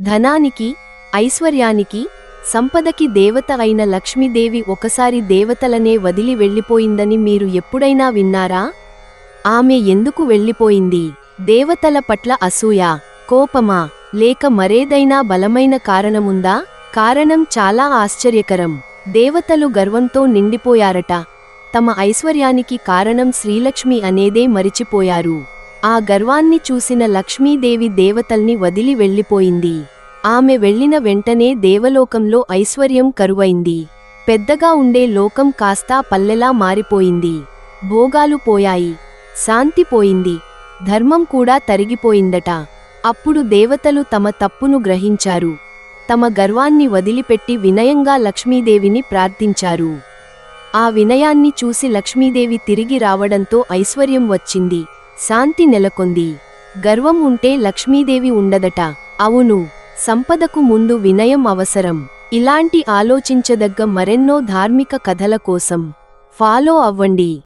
ధనానికి ఐశ్వర్యానికి సంపదకి దేవత అయిన లక్ష్మీదేవి ఒకసారి దేవతలనే వదిలి వెళ్ళిపోయిందని మీరు ఎప్పుడైనా విన్నారా? ఆమె ఎందుకు వెళ్ళిపోయింది? దేవతల పట్ల అసూయ కోపమా? లేక మరేదైనా బలమైన కారణముందా? కారణం చాలా ఆశ్చర్యకరం. దేవతలు గర్వంతో నిండిపోయారట. తమ ఐశ్వర్యానికి కారణం శ్రీలక్ష్మి అనేదే మరిచిపోయారు. ఆ గర్వాన్ని చూసిన లక్ష్మీదేవి దేవతల్ని వదిలి వెళ్ళిపోయింది. ఆమె వెళ్ళిన వెంటనే దేవలోకంలో ఐశ్వర్యం కరువైంది. పెద్దగా ఉండే లోకం కాస్తా పల్లెలా మారిపోయింది. భోగాలు పోయాయి. శాంతి పోయింది. ధర్మం కూడా తరిగిపోయిందట. అప్పుడు దేవతలు తమ తప్పును గ్రహించారు. తమ గర్వాన్ని వదిలిపెట్టి వినయంగా లక్ష్మీదేవిని ప్రార్థించారు. ఆ వినయాన్ని చూసి లక్ష్మీదేవి తిరిగి రావడంతో ఐశ్వర్యం వచ్చింది. శాంతి నెలకొంది. గర్వం ఉంటే లక్ష్మీదేవి ఉండదట. అవును సంపదకు ముందు వినయం అవసరం. ఇలాంటి ఆలోచించదగ్గ మరెన్నో ధార్మిక కథల కోసం ఫాలో అవ్వండి.